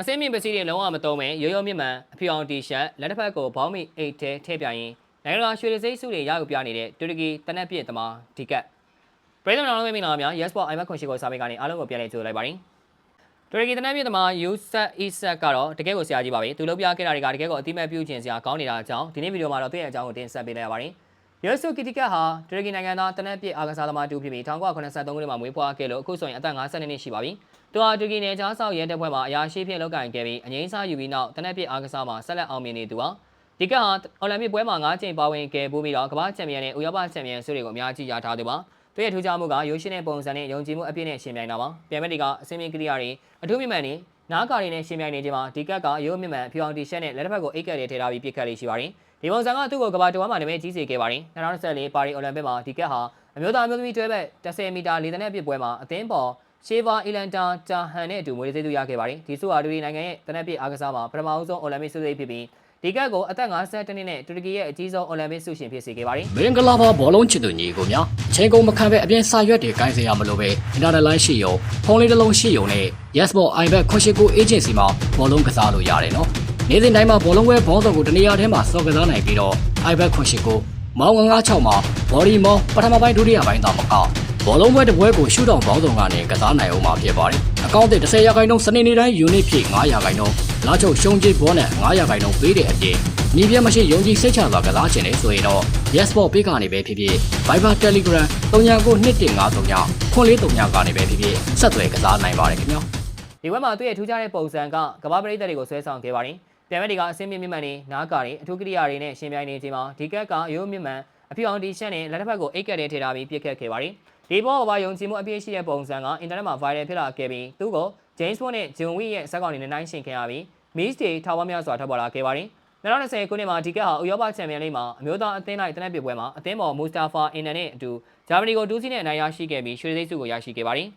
အစင်းမြင့်ပစ္စည်းတွေလုံးဝမသုံးပဲရိုးရိုးမြင့်မှန်အဖြူအောင်တီရှပ်လက်တစ်ဖက်ကိုဘောင်းမီအိတ်ထဲထည့်ပြရင်နိုင်ငံတော်ရွှေရစိမ့်စုတွေရယူပြနေတဲ့တူရကီတနက်ပြည့်သမားဒီကတ်ပြည်သူ့နိုင်ငံလုံးမင်္ဂလာပါများ Yes Sport IMAX ခွန်ရှိကိုစာပေကနေအားလုံးကိုပြန်လည်ကြိုဆိုလိုက်ပါတယ်တူရကီတနက်ပြည့်သမားယူဆက်အီဆက်ကတော့တကယ်ကိုဆရာကြီးပါပဲသူလုပ်ပြခဲ့တာတွေကတကယ်ကိုအတိမတ်ပြုခြင်းစရာကောင်းနေတာကြောင့်ဒီနေ့ဗီဒီယိုမှာတော့သူ့ရဲ့အကြောင်းကိုတင်ဆက်ပေးလိုက်ရပါတယ် ယေဆုကီတီကတ်ဟာတူရကီနိုင်ငံသားတနက်ပြည့်အားကစားသမားတူဖြစ်ပြီး1983ခုနှစ်မှာမွေးဖွားခဲ့လို့အခုဆိုရင်အသက်52နှစ်ရှိပါပြီ။သူဟာတူရကီနယ်ခြားဆောက်ရဲတပ်ဖွဲ့မှာအရာရှိဖြစ်လုပ်ကိုင်ခဲ့ပြီးအငိမ့်စားယူပြီးနောက်တနက်ပြည့်အားကစားမှာဆက်လက်အောင်မြင်နေသူဟာဒီကတ်ဟာအော်လံပစ်ပွဲမှာ၅ချိန်ပါဝင်ခဲ့ပူးပြီးတော့ကမ္ဘာချန်ပီယံနဲ့ဥရောပချန်ပီယံဆုတွေကိုအများကြီးရထားသူပါ။သူရဲ့ထူးခြားမှုကရိုးရှင်းတဲ့ပုံစံနဲ့ယုံကြည်မှုအပြည့်နဲ့ရှင်ပြိုင်တာပါ။ပြန်မဲ့ဒီကအစင်းမြင့်ကိရိယာတွေအထူးမြင့်မှန်နေ နားကာတွေနဲ့ရှင်ပြိုင်နေခြင်းမှာဒီကတ်ကရိုးမြင့်မှန်ဖြူအောင်တီရှက်နဲ့လက်တစ်ဖက်ကိုအိတ်ကတ်တွေထည့်ထားပြီးပြစ်ခတ်လေးရှိပါတယ်။ဒီပုံစံကသူ့ကိုကမ္ဘာတဝမ်းမှာနာမည်ကြီးစေခဲ့ပါတယ်။2024ပါရီအိုလံပစ်မှာဒီကတ်ဟာအမျိုးသားအမျိုးသမီးတွဲဘက်10မီတာလေတနက်ပြစ်ပွဲမှာအသင်းပေါ်ရှေဗာအီလန်တာတာဟန်နဲ့အတူမွေးသေးသူရခဲ့ပါတယ်။ဒီဆိုဟာတူရီနိုင်ငံရဲ့တနက်ပြစ်အားကစားမှာပထမဆုံးအိုလံပစ်ဆုစိတ်ဖြစ်ပြီး ဒီကတ်ကိုအသက်52နှစ်နဲ့တူရကီရဲ့အကြီးဆုံးအိုလံပစ်ဆုရှင်ဖြစ်စေခဲ့ပါတယ်။မင်္ဂလာပါဘောလုံးချစ်သူညီကိုများအချိန်ကုန်မခံပဲအပြင်စာရွက်တွေကိုင်းစရာမလိုပဲ internet line ရှိရုံဖုန်းလေးတစ်လုံးရှိရုံနဲ့ Yesbot iBet ခွန်ရှိကို agency မှာဘောလုံးကစားလို့ရတယ်နော်နေ့စဉ်တိုင်းမှာဘောလုံးဝဲဘောစုံကိုတနေရာထဲမှာစော်ကစားနိုင်ပြီးတော့ iBet ခွန်ရှိကိုမောင်း956မှာ body မောင်းပထမပိုင်းဒုတိယပိုင်းသာမကဘောလုံးပွဲတစ်ပွဲကိုရှုထောင့်ဘောင်းစုံကနေကစားနိုင်အောင်မှာဖြစ်ပါတယ်အကောင့်တစ်30ရာခိုင်နှုန်းစနေနေ့တိုင်း unit ဖြည့်9ရာခိုင်နှုန်း လာချုပ်ရှုံးကြေးဘောနဲ့9ရာခိုင်နှုန်းပေးတဲ့အပြင်ညီပြမရှိယုံကြည်စိတ်ချစွာကစားခြင်းလေဆိုရင်တော့ Yesbot ပေးကနေပဲဖြစ်ဖြစ် Viber Telegram 399253ခွန်လေး39ကနေပဲဖြစ်ဖြစ်ဆက်သွယ်ကစားနိုင်ပါတယ်ခင်ဗျာဒီဝက်မှာသူ့ရဲ့ထူးခြားတဲ့ပုံစံကကမ္ဘာပရိသတ်တွေကိုဆွဲဆောင်ခဲ့ပါတယ်။ပြန်မဲ့ဒီကအစင်းမြင့်မြင့်မှန်နေနားကာတွေအထူးကိရိယာတွေနဲ့ရှင်ပြိုင်နေခြင်းမှာဒီကက်ကရိုးမြင့်မှန်အဖြူအောင်တီရှက်နဲ့လက်တစ်ဖက်ကိုအိတ်ကက်တွေထည့်ထားပြီးပြစ်ခတ်ခဲ့ပါတယ်။ဒီပေါ်ဘာယုံကြည်မှုအပြည့်ရှိတဲ့ပုံစံကအင်တာနက်မှာ viral ဖြစ်လာခဲ့ပြီးသူ့ကို James Bond နဲ့ John Wick ရဲ့ဇာတ်ကောင်တွေနဲ့နှိုင်းယှဉ်ခဲ့ရပြီး Miss Day ထောင်ဝမ်းများစွာထွက်ပေါ်လာခဲ့ပါတယ်။2020ခုနှစ်မှာဒီကက်ဟာဥရောပချန်ပီယံလိမှာအမျိုးသားအသင်းလိုက်တနက်ပြပွဲမှာအသင်းပေါ်မူစတာဖာအင်နန်နဲ့အတူဂျာမနီကိုတူးစီးနဲ့အနိုင်ရရှိခဲ့ပြီးရွှေစိတ်ဆုကိုရရှိခဲ့ပါတယ်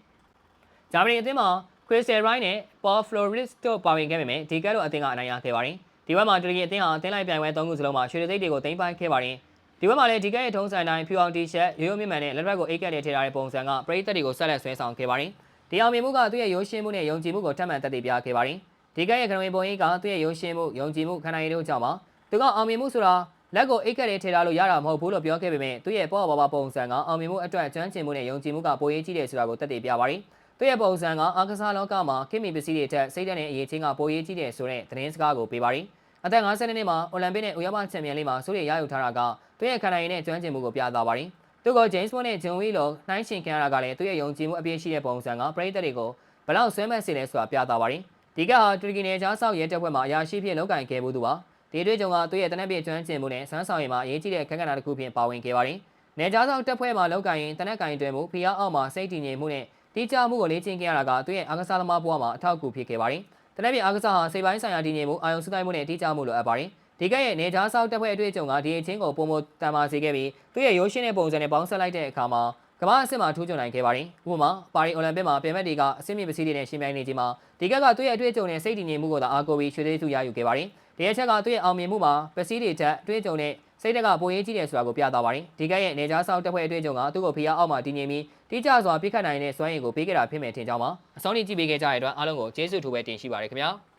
။ဂျာမနီအသင်းမှာ Crystal Ryan နဲ့ Paul Floris တို့ပါဝင်ခဲ့ပေမဲ့ဒီကက်တို့အသင်းကအနိုင်ရခဲ့ပါတယ်။ဒီဘက်မှာတူရကီအသင်းဟာအသင်းလိုက်ပြိုင်ပွဲ၃ခုစလုံးမှာရွှေစိတ်တွေကိုတင်ပိုက်ခဲ့ပါတယ်။ဒီဘက်မှာလည်းဒီကက်ရဲ့ထုံးစံတိုင်းဖြူအောင်တီရှက်ရိုးရိုးမြင့်မှန်နဲ့လက်ရက်ကိုအိတ်ကက်နဲ့ထည့်ထားတဲ့ပုံစံကပရိသတ်တွေကိုဆက်လက်ဆွဲဆောင်ခဲ့ပါတယ်။ ဒီအောင်မြင်မှုကသူ့ရဲ့ရိုးရှင်းမှုနဲ့ယုံကြည်မှုကိုထပ်မံသက်သေပြခဲ့ပါတယ်။ဒီကက်ရဲ့ကနဝင်ပုံရိပ်ကသူ့ရဲ့ရိုးရှင်းမှုယုံကြည်မှုခန္ဓာရည်တို့ကြောင့်ပါသူကအောင်မြင်မှုဆိုတာလက်ကိုအိတ်ကက်နဲ့ထည့်ထားလို့ရတာမဟုတ်ဘူးလို့ပြောခဲ့ပေမဲ့သူ့ရဲ့ပေါ်ပေါ်ပါပုံစံကအောင်မြင်မှုအတွက်ကျွမ်းကျင်မှုနဲ့ယုံကြည်မှုကပိုရေးကြီးတယ်ဆိုတာကိုသက်သေပြပါတယ်။သူ့ရဲ့ပုံစံကအာကစားလောကမှာခင်မီပစ္စည်းတွေထက်စိတ်ဓာတ်နဲ့အရေးချင်းကပိုရေးကြီးတယ်ဆိုတဲ့သတင်းစကားကိုပေးပါတယ်။အသက်50နှစ်မှာအိုလံပစ်နဲ့ဥရောပချန်ပီယံလိမှာဆုတွေရယူထားတာကသူ့ရဲ့ခန္ဓာရည်နဲ့ကျွမ်းကျင်မှုကိုပြသပါတယ်။ သူက James Bond နဲ့ John Wick လိုနှိုင်းယှဉ်ခံရတာကလည်းသူ့ရဲ့ယုံကြည်မှုအပြည့်ရှိတဲ့ပုံစံကပရိသတ်တွေကိုဘလောက်ဆွဲမဲ့စေလဲဆိုတာပြသပါတယ်။ဒီကဟာတူရကီနယ်ခြားဆောက်ရဲတပ်ဖွဲ့မှာအရာရှိဖြစ်လုပ်ကင်ခဲ့မှုသူပါ။ဒီအတွေ့အကြုံကသူ့ရဲ့တနက်ပြည့်ကျွမ်းကျင်မှုနဲ့စမ်းဆောင်ရည်မှာအရေးကြီးတဲ့ခက်ခဏတစ်ခုဖြင့်ပါဝင်ခဲ့ပါတယ်။နယ်ခြားဆောက်တပ်ဖွဲ့မှာလုပ်ကင်ရင်တနက်ကင်တွင်မှုဖီယာအောက်မှာစိတ်တည်ငြိမ်မှုနဲ့တိကျမှုကိုလေ့ကျင့်ခဲ့ရတာကသူ့ရဲ့အားကစားသမားဘဝမှာအထောက်အကူဖြစ်ခဲ့ပါတယ်။တနက်ပြည့်အားကစားဟာစိတ်ပိုင်းဆိုင်ရာတည်ငြိမ်မှုအာရုံစူးစိုက်မှုနဲ့တိကျမှုလိုအပ်ပါတယ်။ ဒီကရဲ့နေကြားဆောက်တပ်ဖွဲ့အတွေ့အကြုံကဒီအချင်းကိုပုံမတန်မာစေခဲ့ပြီးသူ့ရဲ့ရိုးရှင်းတဲ့ပုံစံနဲ့ပေါင်းစပ်လိုက်တဲ့အခါမှာကမ္ဘာအဆင့်မှာထူးချွန်နိုင်ခဲ့ပါတယ်။ဥပမာပါရီအိုလံပစ်မှာပြင်မဲ့တွေကအဆင့်မြင့်ပစ္စည်းတွေနဲ့ရှင်ပြိုင်နေခြင်းမှာဒီကက်ကသူ့ရဲ့အတွေ့အကြုံနဲ့စိတ်တည်ငြိမ်မှုကိုသာအားကိုးပြီးရွှေသေးစုရယူခဲ့ပါတယ်။ဒီအချက်ကသူ့ရဲ့အောင်မြင်မှုမှာပစ္စည်းတွေထက်အတွေ့အကြုံနဲ့စိတ်တက်ကပိုရေးကြီးတယ်ဆိုတာကိုပြသပါတယ်။ဒီကရဲ့နေကြားဆောက်တပ်ဖွဲ့အတွေ့အကြုံကသူ့ကိုဖီယာအောက်မှာတည်ငြိမ်ပြီးတိကျစွာပြစ်ခတ်နိုင်တဲ့စွမ်းရည်ကိုပေးခဲ့တာဖြစ်မယ်ထင်ကြောင်းပါ။အစောင်းကြီးကြည့်ပေးခဲ့ကြတဲ့အတွက်အားလုံးကိုကျေးဇူးထူးပဲတင်ရှိပါတယ်ခင်ဗျာ။